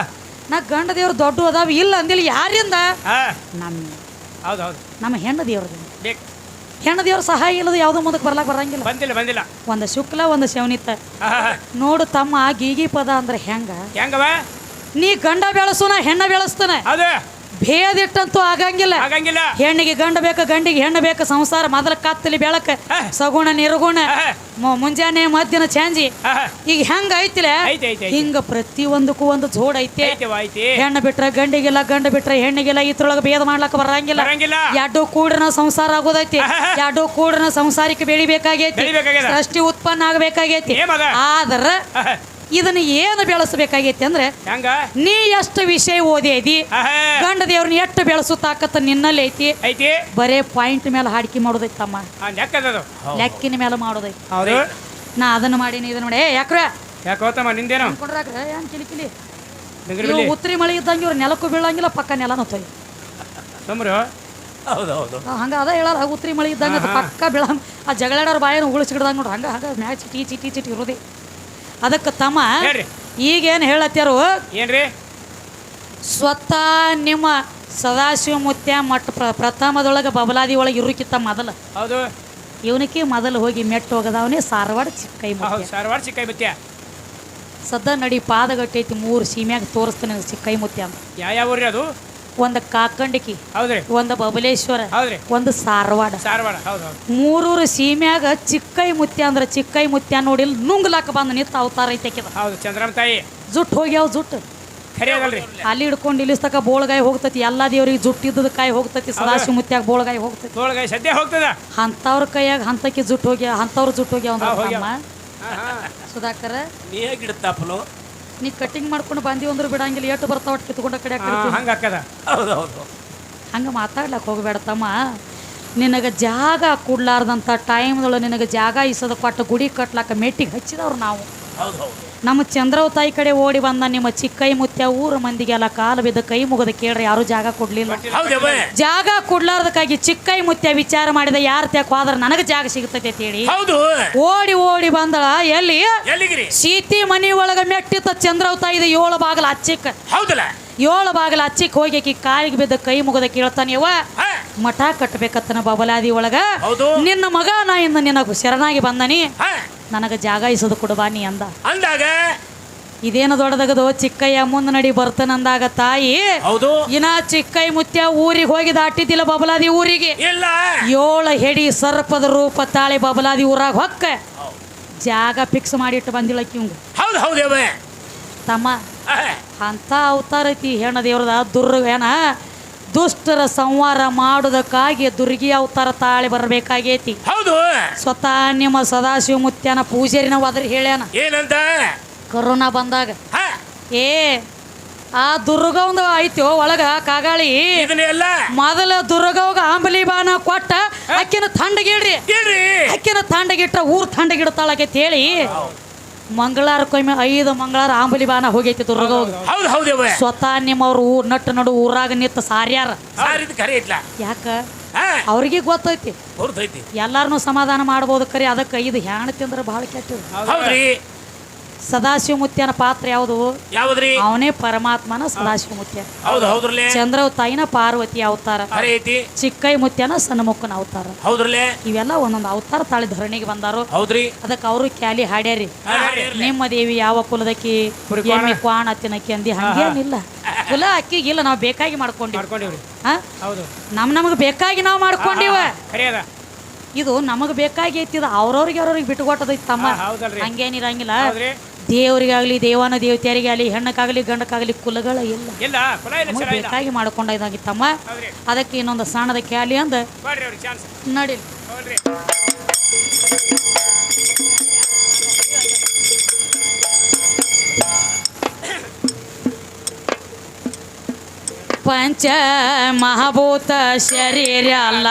ನಾ ಗಂಡ ದೇವ್ರು ದೊಡ್ಡ ಅದಾವ ಇಲ್ಲ ಅಂದಿಲ್ಲ ಯಾರಿಂದ? ಹಾ. ನಮ್ಮ ಹೌದು ಹೌದು. ನಮ್ಮ ಹೆಣ್ಣ ದೇವ್ರದಿಂದ. ಬೇಕು. ಹೆಣ್ಣು ದೇವ್ರ ಸಹಾಯ ಇಲ್ಲದ ಯಾವುದೋ ಮುಂದಕ್ಕೆ ಬರ್ಲಾಕ ಬರಂಗಿಲ್ಲ ಬಂದಿಲ್ಲ ಬಂದಿಲ್ಲ ಒಂದು ಶುಕ್ಲ ಒಂದು ಶವನಿತ ಹಾ ಹಾ, ಹಾ. ನೋಡು ತಮ್ಮ ಗೀಗಿ ಪದ ಅಂದ್ರೆ ಹೆಂಗ ಹೆಂಗವ ನೀ ಗಂಡ ಬೆಳೆಸು ನಾ ಹೆಣ್ಣ ಬೆಳೆಸ್ತಾನೆ ಹೌದು ಭೇದಿಟ್ಟಂತೂ ಆಗಂಗಿಲ್ಲ. ಆಗಂಗಿಲ್ಲ. ಹೆಣ್ಣಿಗೆ ಗಂಡ ಬೇಕು ಗಂಡಿಗೆ ಹೆಣ್ಣು ಬೇಕು ಸಂಸಾರ ಮೊದಲ ಕತ್ತಲಿ ಬೆಳಕ ಸಗುಣ ನಿರ್ಗುಣ. ಮು- ಮುಂಜಾನೆ ಮಧ್ಯಾಹ್ನ ಚಾಂಜಿ. ಈಗ ಹೆಂಗ ಐತಿಲೆ? ಐತಿ, ಪ್ರತಿ ಒಂದಕ್ಕೂ ಹಿಂಗ ಪ್ರತಿಯೊಂದಕ್ಕೂ ಒಂದು ಜೋಡ ಐತಿ. ಐತಿ ಹೆಣ್ಣು ಬಿಟ್ರೆ ಗಂಡಿಗಿಲ್ಲ ಗಂಡು ಬಿಟ್ರೆ ಹೆಣ್ಣಿಗಿಲ್ಲ ಇದ್ರೊಳಗೆ ಭೇದ ಮಾಡ್ಲಕ್ಕ ಬರಂಗಿಲ್ಲ. ಬರಂಗಿಲ್ಲ. ಎರಡು ಕೂಡ್ರನ ಸಂಸಾರ ಆಗೋದೈತಿ. ಎರಡು ಕೂಡ್ರನ ಸಂಸಾರಕ್ಕೆ ಬೆಳಿಬೇಕಾಗೈತಿ. ಬೆಳಿಬೇಕಾಗ್ಯದ. ಸೃಷ್ಟಿ ಉತ್ಪನ್ನ ಆಗ್ಬೇಕಾಗೈತಿ. ಏ ಮಗ? ಆದ್ರ. ಇದನ್ನ ಏನು ಬೆಳೆಸಬೇಕಾಗೈತಿ ಅಂದ್ರೆ ಹೆಂಗ? ನೀ ಎಷ್ಟು ವಿಷಯ ಓದಿ. ಗಂಡ ದೇವ್ರನ್ನ ಎಷ್ಟು ಬೆಳೆಸು ತಾಕತ್ತ ನಿನ್ನಲ್ಲಿ ಐತಿ? ಐತಿ. ಬರೇ ಪಾಯಿಂಟ್ ಮೇಲೆ ಹಾಡಿಕೆ ಮಾಡೋದೈತಿ ತಮ್ಮ ಹಾ ನೆಕ್ಕದದು ಲೆಕ್ಕಿನ ಮೇಲೆ ಮಾಡೋದೈತಿ. ಹೌದು. ನಾ ಅದನ್ನ ಮಾಡೀನಿ ಇದನ್ನ ನೋಡಿ ಯಾಕ್ರ? ಯಾಕೋತಮ್ಮ ನಿಂದೇನು? ಅನ್ಕೊಂಡ್ರಾಗ್ರ ಏನ್ ಕಿಲಿ ಕಿಲಿ? ಉತ್ತರಿ ಮಳೆ ಇದ್ದಂಗ ಇವ್ರು ನೆಲಕ್ಕೂ ಬೀಳಂಗಿಲ್ಲ ಪಕ್ಕ ನೆಲನೂ ತೊಯ್ ತೊಂಬ್ರು ಹೌದು ಹೌದು ಹಂಗ ಅದ ಹೇಳಾರ ಉತ್ತರಿ ಮಳೆ ಇದ್ದಂಗ. ಪಕ್ಕ ಬೀಳ ಆ ಜಗಳಾಡೋರ್ ಬಾಯನ್ನು ಉಳಿಸಿಡ್ದಂಗ ನೋಡ್ರಿ. ಹಂಗ ಹಂಗ ಮ್ಯಾಚ್ ಚಿಟಿ ಚಿಟಿ ಚಿಟಿ ಇರೋದೇ. ಅದಕ್ಕೆ ತಮ್ಮ ಹೇಳ್ರಿ. ಈಗೇನು ಹೇಳತ್ಯಾರು? ಏನ್ರಿ? ಸ್ವತಃ ನಿಮ್ಮ ಸದಾಶಿವ ಮುತ್ಯ ಮಠ ಪ್ರ ಪ್ರಥಮದೊಳಗೆ ಬಬಲಾದಿ ಒಳಗೆ ಇರುಕಿತ್ತ ಮೊದಲ. ಹೌದು. ಇವನಿಗೆ ಮೊದಲು ಹೋಗಿ ಮೆಟ್ಟು ಹೋಗದವನೇ ಸಾರವಾಡ ಚಿಕ್ಕೈ ಹೌದು ಮುತ್ಯ ಚಿಕ್ಕೈ ಮುತ್ಯ. ಸದ್ದ ನಡಿ ಪಾದಗಟ್ಟೈತಿ ಮೂರು ಸೀಮ್ಯಾಗ ತೋರಿಸ್ತಾನೆ ಚಿಕ್ಕೈ ಮುತ್ಯ ಅಂತ. ಯಾವ ಯಾವ ಊರಿ ಅದು? ಒಂದು ಕಾಕಂಡಿಕಿ ಹೌದ್ರಿ. ಒಂದು ಬಬಲೇಶ್ವರ ಹೌದ್ರಿ. ಒಂದು ಸಾರವಾಡ. ಸಾರವಾಡ ಹೌದು ಮೂರೂರು ಸೀಮ್ಯಾಗ ಚಿಕ್ಕೈ ಮುತ್ಯ ಅಂದ್ರೆ ಚಿಕ್ಕೈ ಮುತ್ಯ ನೋಡಿಲ್ ನುಂಗ್ಲಾಕ ಬಂದು ನಿಂತ ಅವತಾರ ಐತೆಕಿದ ಹೌದು ಚಂದ್ರಮ್ಮ ತಾಯಿ. ಜುಟ್ಟು ಹೋಗ್ಯಾವ ಜುಟ್ಟು ಅಲ್ಲಿ ಹಿಡ್ಕೊಂಡು ಇಲ್ಲಿಸ್ತಕ ಬೋಳ್ಗಾಯಿ ಹೋಗ್ತತಿ ಎಲ್ಲಾ ದೇವ್ರಿಗೆ ಜುಟ್ಟಿದ್ದದ ಕಾಯಿ ಹೋಗ್ತತಿ ಸದಾಶಿ ಮುತ್ಯಾಗ ಬೋಳ್ಗಾಯಿ ಹೋಗ್ತತಿ. ಬೋಳಗಾಯಿ ಸದ್ಯ ಹೋಗ್ತದ? ಅಂಥವ್ರ ಕೈಯಾಗ ಹಂತಕ್ಕೆ ಜುಟ್ಟು ಹೋಗ್ಯ ಅಂತವ್ರ ಜುಟ್ಟು ಹೋಗ್ಯಾವ ಸುಧಾಕರ್. ನೀ ಹೇಗಿಡುತ್ತಪ್ಪನು ನೀ ಕಟಿಂಗ್ ಮಾಡ್ಕೊಂಡು ಬಂದಿ ಅಂದ್ರೆ ಬಿಡಂಗಿಲ್ಲ ಎಷ್ಟು ಬರ್ತಾವ ಒಟ್ಟು ಕಿತ್ಕೊಂಡ ಕಡೆ ಹಂಗ ಹಾಕದ ಹೌದು ಹೌದು ಹಂಗೆ ಮಾತಾಡ್ಲಕ್ಕೆ ಹೋಗ್ಬೇಡ ತಮ್ಮ. ನಿನಗೆ ಜಾಗ ಕೊಡ್ಲಾರ್ದಂಥ ಟೈಮ್ದೊಳಗೆ ನಿನಗೆ ಜಾಗ ಇಸದ ಕೊಟ್ಟು ಗುಡಿ ಕಟ್ಲಾಕ ಮೆಟ್ಟಿಗೆ ಹಚ್ಚಿದವ್ರು ನಾವು. ಹೌದು ಹೌದು ನಮ್ಮ ಚಂದ್ರವ ತಾಯಿ ಕಡೆ ಓಡಿ ಬಂದ ನಿಮ್ಮ ಚಿಕ್ಕೈ ಮುತ್ಯ ಊರ ಮಂದಿಗೆಲ್ಲ ಕಾಲು ಬಿದ್ದ ಕೈ ಮುಗದ ಕೇಳ್ರಿ ಯಾರು ಜಾಗ ಕೊಡ್ಲಿಲ್ಲ. ಜಾಗ ಕೊಡ್ಲಾರ್ದಕ್ಕಾಗಿ ಚಿಕ್ಕೈ ಮುತ್ಯ ವಿಚಾರ ಮಾಡಿದ ಯಾರ ತ್ಯಾಕ್ ಹೋದ್ರ ನನಗೆ ಜಾಗ ಅಂತ ಹೇಳಿ. ಓಡಿ ಓಡಿ ಬಂದಳ ಎಲ್ಲಿ? ಸೀತಿ ಮನಿ ಒಳಗ ಮೆಟ್ಟಿತ್ತ ಚಂದ್ರವ ತಾಯಿದ ಏಳು ಬಾಗಲ ಅಚ್ಚಿಕ್ಕ. ಹೌದಲ್ಲ. ಏಳು ಬಾಗಿಲು ಅಚ್ಚಿಕ್ ಹೋಗಿ ಆಕಿ ಕಾಲಿಗೆ ಬಿದ್ದ ಕೈ ಮುಗದ ಕೇಳ್ತಾನೆ ಯವ್ವ ಹಾ, ಮಠ ಕಟ್ಟಬೇಕತ್ತನ ಬಬಲಾದಿ ಒಳಗ. ನಿನ್ನ ಮಗ ನಾ ಇಂದ ನಿನಗ ಶರಣಾಗಿ ಬಂದನಿ. ನನಗ ಜಾಗ ಇಸದು ಕೊಡಬಾನಿ ಅಂದ. ಅಂದಾಗ? ಇದೇನು ದೊಡ್ಡದಗದು? ಚಿಕ್ಕಯ್ಯ ಮುಂದೆ ನಡಿ ಬರ್ತಾನಂದಾಗ ತಾಯಿ. ಹೌದು. ಇನ್ನ ಚಿಕ್ಕೈ ಮುತ್ಯ ಊರಿಗೆ ಹೋಗಿ ದಾಟಿದ್ದಿಲ್ಲ ಬಬಲಾದಿ ಊರಿಗೆ. ಇಲ್ಲ. ಏಳು ಹೆಡಿ ಸರ್ಪದ ರೂಪ ತಾಳಿ ಬಬಲಾದಿ ಊರಾಗ ಹೊಕ್ಕ. ಜಾಗ ಫಿಕ್ಸ್ ಮಾಡಿಟ್ಟು ಬಂದಿಳಕ್ಕಿ ಇವಂಗ. ಹೌದು ಹೌದು ತಮ್ಮ ಅಂತ ಅವತಾರ ಐತಿ ಹೆಣ್ಣ ದೇವ್ರದ ದುರ್ಗ ಏನ ದುಷ್ಟರ ಸಂಹಾರ ಮಾಡೋದಕ್ಕಾಗಿ ದುರ್ಗಿ ಅವತಾರ ತಾಳಿ ಬರಬೇಕಾಗೈತಿ. ಹೌದು. ಸ್ವತಃ ನಿಮ್ಮ ಸದಾಶಿವ ಮುತ್ಯನ ಪೂಜಾರಿ ನಾವು ಅದ್ರ ಹೇಳ್ಯಾನ. ಏನಂತ? ಕರೋನಾ ಬಂದಾಗ. ಏ ಆ ದುರ್ಗ ಒಂದು ಒಳಗೆ ಒಳಗ ಕಾಗಾಳಿ. ಇದನ್ನೆಲ್ಲ ಮೊದಲ ದುರ್ಗವಾಗ ಆಂಬಲಿ ಬಾನ ಕೊಟ್ಟ ಅಕ್ಕಿನ ತಂಡಗಿಡ್ರಿ ಅಕ್ಕಿನ ತಂಡಗಿಟ್ಟ ಊರ್ ತಂಡಗಿಡ್ತಾಳಕ್ಕೆ ಹೇಳಿ. ಮಂಗಳಾರಕ್ಕೊಮ್ಮೆ ಐದು ಮಂಗಳಾರ ಆಂಬಲಿ ಬಾನ ಹೋಗೈತಿ ದುರ್ಗ ಹೌದು ಸ್ವತಃ ನಿಮ್ಮವ್ರು ಊರ್ ನಟ್ಟು ನಡು ಊರಾಗ ನಿಂತ ಸಾರ್ಯಾರ. ಸಾರ್ ಇದು ಕರೆ ಐತ್ಲ ಯಾಕ? ಹಾ. ಅವ್ರಿಗೆ ಗೊತ್ತೈತಿ. ಹೊರತೈತಿ ಎಲ್ಲಾರನು ಸಮಾಧಾನ ಮಾಡ್ಬೋದು ಕರಿ ಅದಕ್ಕೆ ಐದು ಹ್ಯಾಣ ತಿಂದ್ರೆ ಭಾಳ ಕೆಟ್ಟ ಹೌದ್ರಿ. ಸದಾಶಿವ ಮುತ್ಯನ ಪಾತ್ರ ಯಾವುದು? ಯಾವ್ದ್ರಿ? ಅವನೇ ಪರಮಾತ್ಮನ ಸದಾಶಿವ ಮುತ್ಯ ಹೌದು ಹೌದ್ರಲ್ಲೇ? ಚಂದ್ರವ ತಾಯಿನ ಪಾರ್ವತಿ ಅವತಾರ. ಐತಿ. ಚಿಕ್ಕೈ ಮುತ್ಯನ ಸಣ್ಣಮುಕ್ಕನ ಅವತಾರ. ಹೌದ್ರಲ್ಲೇ? ಇವೆಲ್ಲ ಒಂದೊಂದು ಅವತಾರ ತಾಳಿ ಧರಣಿಗೆ ಬಂದಾರು. ಹೌದ್ರಿ. ಅದಕ್ಕೆ ಅವರು ಕ್ಯಾಲಿ ಹಾಡ್ಯಾರಿ. ನಿಮ್ಮ ದೇವಿ ಯಾವ ಕುಲದಕ್ಕಿ ಎಮ್ಮೆ ಕ್ವಾಣ ತಿನ್ನಕ್ಕಿ ಅಂದಿ. ಹಂಗೇನಿಲ್ಲ. ಕುಲ ಅಕ್ಕಿಗಿಲ್ಲ ನಾವು ಬೇಕಾಗಿ ಮಾಡ್ಕೊಂಡಿವಿ. ಮಾಡ್ಕೊಂಡಿವ್ರಿ. ಹಾ? ಹೌದು. ನಮ್ ನಮಗೆ ಬೇಕಾಗಿ ನಾವು ಮಾಡ್ಕೊಂಡಿವ. ಇದು ನಮಗೆ ಬೇಕಾಗೈತಿ ಇದು ಅವ್ರವ್ರಿಗೆ ಅವ್ರವ್ರಿಗೆ ಬಿಟ್ಟುಕೊಟ್ಟದೈತಿ ತಮ್ಮ. ಹೌದಲ್ರಿ. ಹಂಗೇನಿರಂಗಿಲ್ಲ. ಹೌದ್ರಿ. ದೇವರಿಗಾಗ್ಲಿ ದೇವಾನ ದೇವತೆಯರಿಗೆ ಆಗಲಿ ಹೆಣ್ಣಕ್ಕಾಗಲಿ ಗಂಡಕ್ಕಾಗಲಿ ಕುಲಗಳ ಇಲ್ಲ. ಇಲ್ಲ ಕುಲ ಇಲ್ಲ ನಮಗೆ ಚಲ ಇಲ್ಲ. ಬೇಕಾಗಿ ಮಾಡ್ಕೊಂಡ ಇದಾಗಿತ್ತಮ್ಮ ಅದಕ್ಕೆ ಇನ್ನೊಂದು ಸಣ್ಣದ ಕ್ಯಾಲಿ ಅಂದ. ಮಾಡ್ರಿ ಅವ್ರಿಗೆ ಚಾನ್ಸ್ ನಡಿ ಹೌದ್ರಿ. ಪಂಚ ಮಹಾಭೂತ ಶರೀರ ಅಲ್ಲ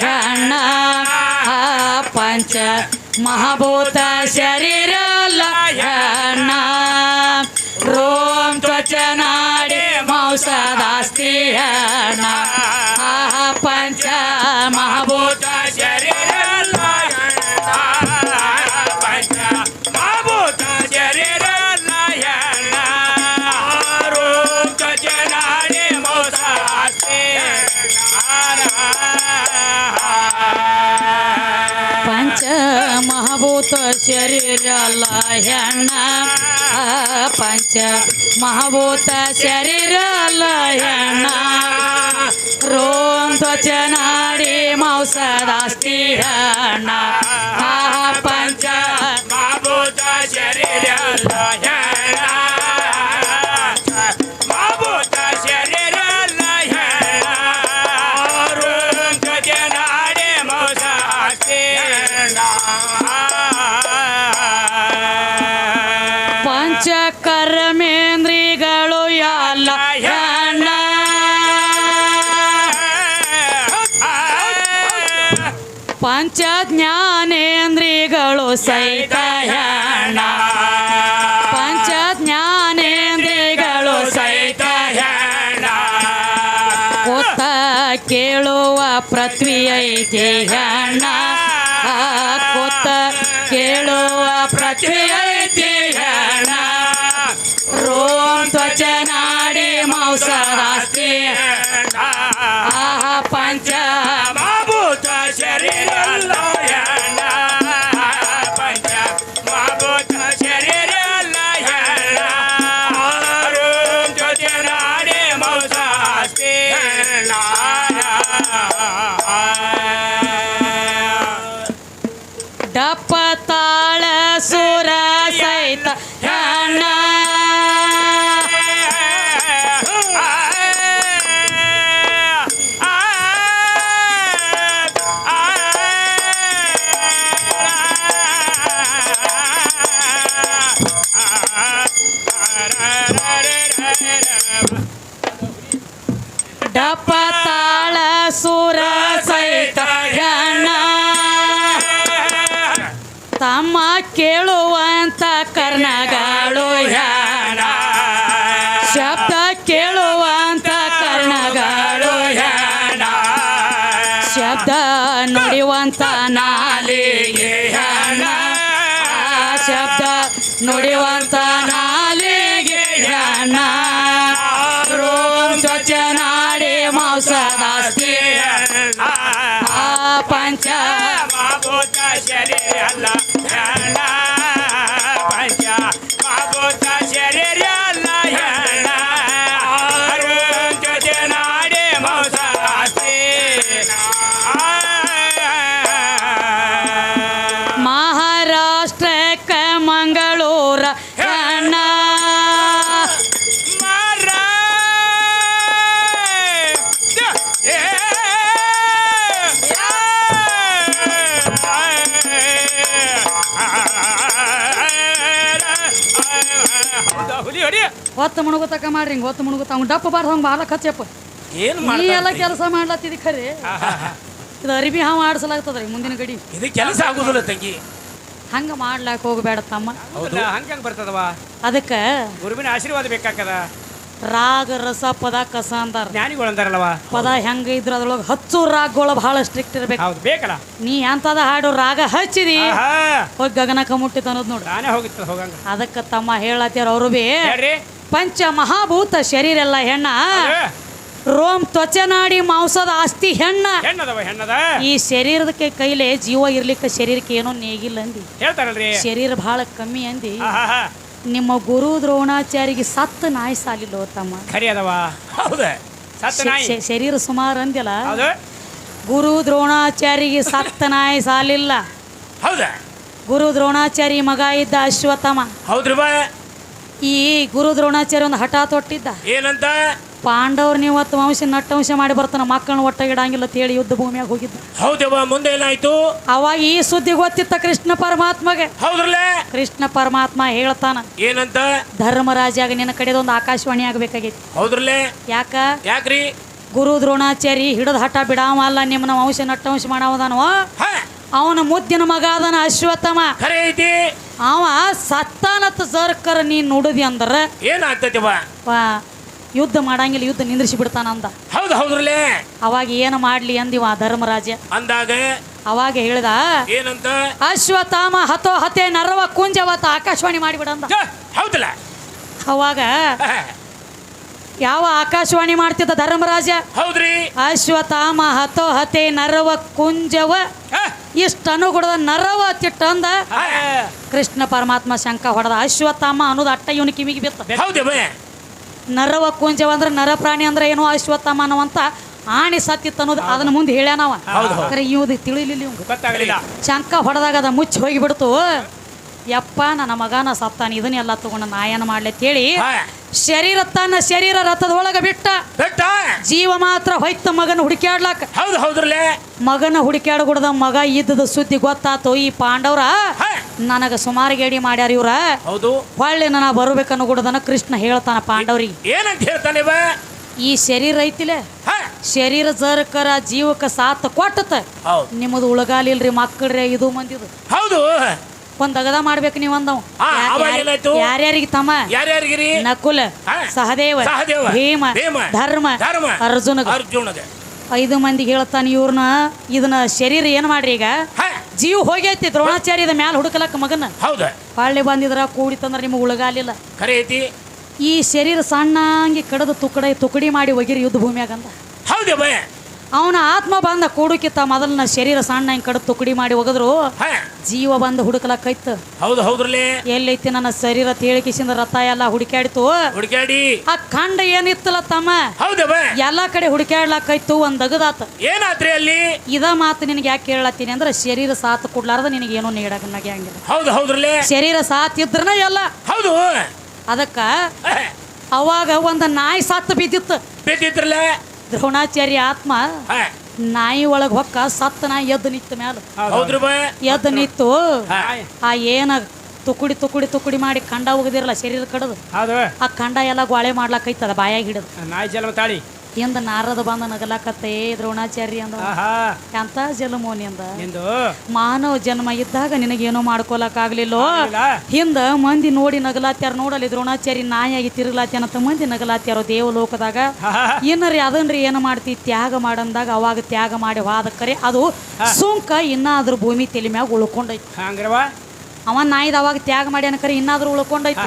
ಗಣ್ಣ ಪಂಚ ಮಹಾಭೂತ ಶರೀರ ಅಲ್ಲ ಗಣ್ಣ ರೋಮ್ ತ್ವಚನಾಡಿ ಮಾಂಸದಾಸ್ತಿ ಶರೀರ ಲಯಣ ಪಂಚ ಮಹಾಭೂತ ಶರೀರ ಲಯಣ ರೋಂ ತ್ವಚ ನಾಡಿ ಮಾಂಸದಾಸ್ತಿ ಹಣ ಪಂಚ ಮಹಾಭೂತ ಶರೀರ ಲಯನ ಹಣ ಪಂಚ ಜ್ಞಾನೇಂದ್ರಿಗಳು ಸಹಿತ ಕೂತ ಕೇಳುವ ಪೃಥ್ವಿ ಐತಿ ಹಣ ಕೂತ ಕೇಳುವ ಪೃಥ್ವಿ ಐತಿ ಹಣ. ರೋಮ್ ತ್ವಚ ಮಾಂಸದಾಸ್ತಿ ಆಹ ಪಂಚ ಡಪ್ಪ ತಾಳ ಸುರ ಹೊತ್ತು ಮುಣುಗುತಕ ಮಾಡ್ರಿ ಹಿಂಗೆ ಹೊತ್ತು ಮುಣುಗುತ್ತ ಅವ್ನು ಡಪ್ಪ ಬಾರ್ದು ಹಂಗೆ ಬಾರ್ಲಕ್ ಹಚ್ಚಪ್ಪ ಏನು ನೀ ಎಲ್ಲ ಕೆಲಸ ಮಾಡ್ಲತ್ತಿದಿ ಖರೆ. ಇದು ಅರಿಬಿ ಹಾವು ಆಡ್ಸಲಾಗ್ತದ್ರಿ ಮುಂದಿನ ಗಡಿ. ಇದು ಕೆಲಸ ಆಗುದಿಲ್ಲ ತಂಗಿ. ಹಂಗೆ ಮಾಡ್ಲಾಕ ಹೋಗಬೇಡ ತಮ್ಮ. ಹೌದು. ಹಂಗೆ ಹಂಗೆ ಬರ್ತದವ ಅದಕ್ಕೆ ಗುರುವಿನ ಆಶೀರ್ವಾದ ಬೇಕಾಕದ ರಾಗ ರಸ ಪದ ಕಸ ಅಂದಾರ. ಜ್ಞಾನಿಗಳು ಅಂದಾರಲ್ಲವ ಪದ ಹೆಂಗ ಇದ್ರ ಅದ್ರೊಳಗೆ ಹಚ್ಚು ರಾಗಗಳು ಬಹಳ ಸ್ಟ್ರಿಕ್ಟ್ ಇರ್ಬೇಕು. ಹೌದು ಬೇಕಲ್ಲ? ನೀ ಎಂತದ ಹಾಡು ರಾಗ ಹಚ್ಚಿದಿ? ಆಹಾ. ಹೋಗಿ ಗಗನಕ ಮುಟ್ಟಿತ ಅನ್ನೋದು ನೋಡ್ರಿ ನಾನೇ ಹೋಗಿತ್ತು ಹೋಗಂಗ. ಅದಕ್ಕೆ ತಮ್ಮ ಹೇಳತ್ಯಾರ ಅವರು ಬಿ ಹೇಳ್ರಿ. ಪಂಚ ಮಹಾಭೂತ ಶರೀರ ಎಲ್ಲ ಹೆಣ್ಣ ರೋಮ್ ತ್ವಚೆ ನಾಡಿ ಮಾಂಸದ ಆಸ್ತಿ ಹೆಣ್ಣ. ಹೆಣ್ಣದವ ಹೆಣ್ಣದ? ಈ ಶರೀರದಕ್ಕೆ ಕೈಲೆ ಜೀವ ಇರ್ಲಿಕ್ಕೆ ಶರೀರಕ್ಕೆ ಏನೋ ನೇಗಿಲ್ಲ ಅಂದಿ. ಹೇಳ್ತಾರಲ್ರಿ. ಶರೀರ ಬಹಳ ಕಮ್ಮಿ ಅಂದಿ. ನಿಮ್ಮ ಗುರು ದ್ರೋಣಾಚಾರಿಗೆ ಸತ್ತ ನಾಯಿ ಸಾಲಿಲ್ಲ ತಮ್ಮ. ಖರಿ ಅದವ. ಹೌದ? ಸತ್ತ ನಾಯಿ. ಶೆ- ಶರೀರ ಸುಮಾರು ಅಂದಿಲ್ಲ ಹೌದು. ಗುರು ದ್ರೋಣಾಚಾರಿಗೆ ಸತ್ತ ನಾಯಿ ಸಾಲಿಲ್ಲ. ಹೌದ? ಗುರು ದ್ರೋಣಾಚಾರಿ ಮಗ ಇದ್ದ ಅಶ್ವತ್ಥಮ. ಹೌದ್ರಿ ಬಾ ಈ ಗುರು ದ್ರೋಣಾಚಾರ್ಯ ಒಂದು ಹಠ ತೊಟ್ಟಿದ್ದ ಏನಂತ? ಪಾಂಡವ್ರು ನೀವತ್ತು ವಂಶ ನಟ್ಟವಂಶ ಮಾಡಿ ಬರ್ತಾನ ಮಕ್ಕಳನ್ನ ಒಟ್ಟಾಗಿಡಂಗಿಲ್ಲ ಅಂತ ಹೇಳಿ ಯುದ್ಧ ಭೂಮಿಯಾಗ ಹೋಗಿದ್ದ. ಹೌದವ್ವ ಮುಂದೆ ಏನಾಯ್ತು? ಅವಾಗ ಈ ಸುದ್ದಿ ಗೊತ್ತಿತ್ತ ಕೃಷ್ಣ ಪರಮಾತ್ಮಗೆ. ಹೌದ್ರಲ್ಲ? ಕೃಷ್ಣ ಪರಮಾತ್ಮ ಹೇಳ್ತಾನ ಏನಂತ? ಧರ್ಮರಾಜಾಗ ನಿನ್ನ ಕಡೆದೊಂದು ಆಕಾಶವಾಣಿ ಆಗ್ಬೇಕಾಗೈತಿ. ಹೌದ್ರಲ್ಲೇ? ಯಾಕ? ಯಾಕ್ರಿ? ಗುರು ದ್ರೋಣಾಚಾರಿ ಹಿಡಿದ ಹಠ ಬಿಡಾವ ಅಲ್ಲ ನಿಮ್ಮನ್ನ ವಂಶ ನಟ್ಟವಂಶ ಮಾಡವದಾನವ ಅವನ ಮುದ್ದಿನ ಮಗ ಅದನ ಅಶ್ವತ್ಥಮ. ಅವ ಸತ್ತಾನತ್ ಸರ್ಕಾರ ನೀ ನೋಡುದಿ ಅಂದ್ರ? ಏನಾಗ್ತೈತಿ ವಾ, ಯುದ್ಧ ಮಾಡಂಗಿಲ್ಲ ಯುದ್ಧ ನಿಂದ್ರಿಸಿ ಬಿಡ್ತಾನಂದ ಹೌದು ಹೌದ್ರಲ್ಲ? ಅವಾಗ ಏನು ಮಾಡ್ಲಿ ಅಂದಿವ ಧರ್ಮರಾಜ ಅಂದಾಗ? ಅವಾಗ ಹೇಳ್ದ ಏನಂತ? ಅಶ್ವತಾಮ ಹತೋ ಹತೆ ನರವ ಕುಂಜವತ ಆಕಾಶವಾಣಿ ಮಾಡಿಬಿಡಂದ ಹೌದಲ್ಲ? ಅವಾಗ ಯಾವ ಆಕಾಶವಾಣಿ ಮಾಡ್ತಿದ್ದ ಧರ್ಮರಾಜ? ಹೌದ್ರಿ. ಅಶ್ವತ್ಥಾಮ ಹತೋ ಹತೆ ನರವ ಕುಂಜವ. ಇಷ್ಟನು ಇಷ್ಟ ಅನುಗುಣದ ನರವ ತಿಟ್ಟಂದ ಕೃಷ್ಣ ಪರಮಾತ್ಮ ಶಂಕ ಹೊಡೆದ. ಅಶ್ವತ್ಥಾಮ ಅನ್ನೋದು ಅಟ್ಟ ಇವನ ಕಿವಿಗೆ ಬಿತ್ತ. ನರವ ಕುಂಜವ ಅಂದ್ರೆ ನರ ಪ್ರಾಣಿ ಅಂದ್ರೆ ಏನು ಅಶ್ವತ್ಥಾಮ ಅನ್ನುವಂತ ಆಣಿ ಸತ್ತಿತ್ತು ಅನ್ನೋದು ಅದನ್ನ ಮುಂದೆ ಹೇಳ್ಯಾನವ. ಖರೆ ಇವ್ದು ತಿಳಿಲಿಲ್ಲ ಶಂಕ ಹೊಡೆದಾಗ ಅದ ಮುಚ್ಚಿ ಹೋಗಿಬಿಡ್ತು. ಯಪ್ಪ ನನ್ನ ಮಗನ ಸತ್ತಾನ ಇದನ್ನೆಲ್ಲ ತಗೊಂಡು ನಾಯನ ಮಾಡ್ಲಿ ಅಂತೇಳಿ ಶರೀರ ತನ್ನ ಶರೀರ ರಥದೊಳಗ ಬಿಟ್ಟ ಬಿಟ್ಟ? ಜೀವ ಮಾತ್ರ ಹೊಯ್ತ ಮಗನ ಹುಡುಕ್ಯಾಡ್ಲಾಕ. ಹೌದು ಹೌದ್ರಲ್ಲೇ? ಮಗನ ಹುಡುಕ್ಯಾಡ್ಗುಡ್ದ ಮಗ ಇದ್ದದ ಸುದ್ದಿ ಗೊತ್ತಾತು ಈ ಪಾಂಡವ್ರ ನನಗ ಸುಮಾರು ಗೇಡಿ ಮಾಡ್ಯಾರ ಇವ್ರ. ಹೌದು. ಹೊಳ್ಳಿ ನಾ ಬರ್ಬೇಕನ್ನಗುಡದನ ಕೃಷ್ಣ ಹೇಳ್ತಾನ ಪಾಂಡವ್ರಿಗೆ. ಏನಂತ ಹೇಳ್ತಾನೆ ಇವ? ಈ ಶರೀರ ಐತಿಲೆ? ಶರೀರ ಜರಕರ ಜೀವಕ್ಕೆ ಸಾತ್ ಕೊಟ್ಟತ. ನಿಮ್ಮದು ಉಳಗಾಲಿಲ್ರಿ ಮಕ್ಕಳ್ರಿ ಇದು ಮಂದಿದು. ಹೌದು. ಒಂದ್ ಅಗದ ಮಾಡ್ಬೇಕು ನೀವ್ ಅಂದವ್. ಆ, ಅವಾಗ ಏನಾಯ್ತು? ಯಾರ್ಯಾರಿಗೆ ತಮ್ಮ? ಯಾರ್ಯಾರಿಗಿರಿ? ನಕುಲ ಹಾ. ಸಹದೇವ ಸಹದೇವ, ಭೀಮ ಭೀಮ, ಧರ್ಮ ಧರ್ಮ, ಅರ್ಜುನ ಅರ್ಜುನಗೆ. ಐದು ಮಂದಿಗೆ ಹೇಳ್ತಾನೆ ಇವ್ರನ್ನ ಇದನ್ನ ಶರೀರ ಏನ್ ಮಾಡ್ರಿ ಈಗ? ಹ, ಜೀವ ಹೋಗೈತಿ ದ್ರೋಣಾಚಾರ್ಯದ ಮ್ಯಾಲ ಹುಡುಕಲಕ್ಕ ಮಗನ. ಹೌದ. ಪಾಳ್ಯ ಬಂದಿದ್ರ ಕೂಡಿತಂದ್ರ ನಿಮ್ಗೆ ಉಳಗಾಲಿಲ್ಲ. ಖರೆ ಐತಿ ಈ ಶರೀರ ಸಣ್ಣಂಗಿ ಕಡದ ತುಕಡ ತುಕಡಿ ಮಾಡಿ ಹೋಗಿರಿ ಯುದ್ಧ ಭೂಮಿಯಾಗ ಅಂದ ಹೌದವ್ವ ಅವನ ಆತ್ಮ ಬಂದ ಕೂಡುಕಿತ್ತ ಮೊದಲನ ಶರೀರ ಸಣ್ಣ ಹಿಂಗ್ ಕಡೆ ತುಕಡಿ ಮಾಡಿ ಒಗದ್ರು. ಜೀವ ಬಂದು ಹುಡುಕಲಕ್ಕೈತ್ ಹೌದು ಹೌದ್ರಲ್ಲೇ? ಎಲ್ಲೈತಿ ನನ್ನ ಶರೀರ ತೇಳಿಕಿಸಿಂದ ರಥ ಎಲ್ಲ ಹುಡುಕ್ಯಾಡಿತು. ಹುಡುಕಾಡಿ ಆ ಖಂಡ ಏನಿತ್ತಲ್ಲ ತಮ್ಮ? ಎಲ್ಲಾ ಕಡೆ ಹುಡುಕ್ಯಾಡ್ಲಾಕೈತು ಒಂದ್ ಅಗದಾತ ಏನಾತ್ರಿ ಅಲ್ಲಿ? ಇದ ಮಾತು ನಿನಗೆ ಯಾಕೆ ಕೇಳತ್ತೀನಿ ಅಂದ್ರೆ ಶರೀರ ಸಾತ್ ಕೊಡ್ಲಾರ್ದ ನಿನಗೆ ಏನೋ ನೀಡಕ ನಗಿಯಂಗಿಲ್ಲ ಹೌದು ಹೌದ್ರಲ್ಲೇ? ಶರೀರ ಸಾತ್ ಇದ್ರನ ಎಲ್ಲ. ಹೌದು! ಅದಕ್ಕ ಅವಾಗ ಒಂದ್ ನಾಯಿ ಸಾತ್ ಬಿದ್ದಿತ್ತು. ಬಿದ್ದಿದ್ರಲ್ಲ? ದ್ರೋಣಾಚಾರ್ಯ ಆತ್ಮ ನಾಯಿ ಒಳಗ್ ಹೊಕ್ಕ ಸತ್ತ ನಾಯಿ ಎದ್ದು ನಿತ್ತ ಮ್ಯಾಲ. ಎದ್ದ ನಿತ್ತು ಆ ಏನ ತುಕುಡಿ ತುಕುಡಿ ತುಕುಡಿ ಮಾಡಿ ಕಂಡ ಹೋಗದಿರಲ್ಲ ಶರೀರ ಕಡದು ಆ ಕಂಡ ಎಲ್ಲ ಗೋಳೆ ಮಾಡ್ಲಾಕೈತದ ಬಾಯಾಗ ಹಿಡಿದು. ನಾಯಿ ಜಲ ತಾಳಿ. ಹಿಂದ ನಾರದ ಬಂದ ನಗಲಾಕತ್ತೆ ದ್ರೋಣಾಚಾರ್ಯ ಅಂದ. ಎಂತ ಜಲಮೋನಿ ಅಂದ. ಮಾನವ ಜನ್ಮ ಇದ್ದಾಗ ನಿನಗೇನೋ ಮಾಡ್ಕೊಲಾಕ ಆಗ್ಲಿಲ್ಲೋ. ಹಿಂದ ಮಂದಿ ನೋಡಿ ನಗಲಾತ್ಯಾರ ನೋಡಲಿ ದ್ರೋಣಾಚಾರಿ ನಾಯಾಗಿ ತಿರುಗ್ಲಾತ್ಯಾನಂತ ಮಂದಿ ನಗಲಾತ್ಯಾರೋ ದೇವಲೋಕದಾಗ. ಏನರಿ ಅದನ್ರಿ ಏನು ಮಾಡ್ತಿ? ತ್ಯಾಗ ಮಾಡಂದಾಗ ಅವಾಗ ತ್ಯಾಗ ಮಾಡಿ ವಾದಕ್ಕರೆ ಅದು ಸುಂಕ ಇನ್ನಾದ್ರೂ ಭೂಮಿ ತಲೆ ಮ್ಯಾಗ ಉಳ್ಕೊಂಡೈತಿ. ಅವ ನಾಯಿದ ಅವಾಗ ತ್ಯಾಗ ಮಾಡ್ಯಾನ ಕರೆ ಇನ್ನಾದ್ರೂ ಉಳ್ಕೊಂಡೈತಿ.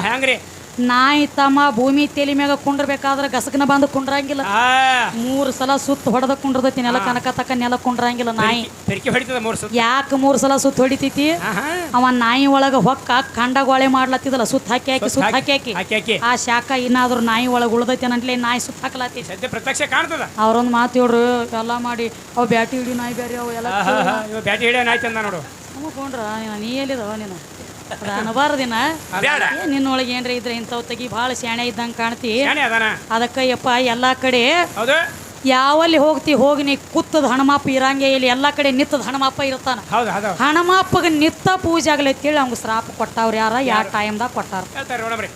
ನಾಯಿ ತಮ್ಮ ಭೂಮಿ ತೆಲಿ ಮ್ಯಾಗ ಕುಂಡ್ರಬೇಕಾದ್ರೆ ಗಸಗನ ಬಂದು ಕುಂಡ್ರಂಗಿಲ್ಲ. ಮೂರು ಸಲ ಸುತ್ತ ಹೊಡೆದ ಕುಂಡ್ರದೈತಿ ನೆಲ ಕನಕ ತಕ್ಕ ನೆಲ ಕುಂಡ್ರಂಗಿಲ್ಲ ನಾಯಿ. ಯಾಕೆ ಮೂರು ಸಲ ಸುತ್ತ ಹೊಡಿತೈತಿ? ಅವ ನಾಯಿ ಒಳಗ ಹೊಕ್ಕ ಕಂಡಗೊಳೆ ಮಾಡ್ಲತ್ತಿದಲ್ಲ ಸುತ್ತ ಹಾಕಿ ಹಾಕಿ ಸುತ್ತ ಹಾಕಿ ಹಾಕಿ ಆ ಶಾಖ ಇನ್ನಾದ್ರೂ ನಾಯಿ ಒಳಗ ಉಳ್ದೈತಿ ಅನ್ನಟ್ಲೆ ನಾಯಿ ಸುತ್ತ ಹಾಕ್ಲತ್ತಿ. ಪ್ರತ್ಯಕ್ಷ ಕಾಣ್ತದ? ಅವ್ರೊಂದು ಮಾತು ಹೇಳ್ರು ಎಲ್ಲ ಮಾಡಿ ಅವ್ ಬ್ಯಾಟಿ ಹಿಡಿ ನಾಯಿ ಬೇರೆ ಅವು ಎಲ್ಲ ಬ್ಯಾಟಿ ಹಿಡಿಯೋ ನಾಯಿ ಚಂದ ನೋಡು. ನೀ ಎಲ್ಲಿದವ ನೀನು? ಅದ ದಿನ? ನಿನ್ನೊಳಗೆ ಏನ್ರ ಇದ್ರೆ ಇಂಥವ್ ತೆಗಿ ಭಾಳ ಶಾಣೆ ಇದ್ದಂಗೆ ಕಾಣ್ತಿ. ಶಾಣೆ ಅದಕ್ಕೆ ಯಪ್ಪ ಎಲ್ಲಾ ಕಡೆ ಹೌದು. ಯಾವಲ್ಲಿ ಹೋಗ್ತಿ ಹೋಗಿ ನೀ ಕುತ್ತದ ಹಣಮಾಪ ಇರಂಗೆ ಇಲ್ಲಿ ಎಲ್ಲಾ ಕಡೆ ನಿತ್ತದ ಹಣಮಾಪ ಇರ್ತಾನ. ಹೌದು ಹೌದು ಹಣಮಾಪಗ ನಿತ್ತ ಪೂಜೆ ಆಗ್ಲಿ ಅಂತೇಳಿ ಅವ್ಗ ಶ್ರಾಪ ಕೊಟ್ಟಾವ್ರ ಯಾರ ಯಾವ ಟೈಮ್ದಾಗ ಕೊಟ್ಟಾರ. ಮಹಾರಾಷ್ಟ್ರ ನೋಡಬ್ರಿ.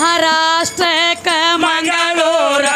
ಮಹಾರಾಷ್ಟ್ರಕ್ಕ ಮಂಗಳೂರ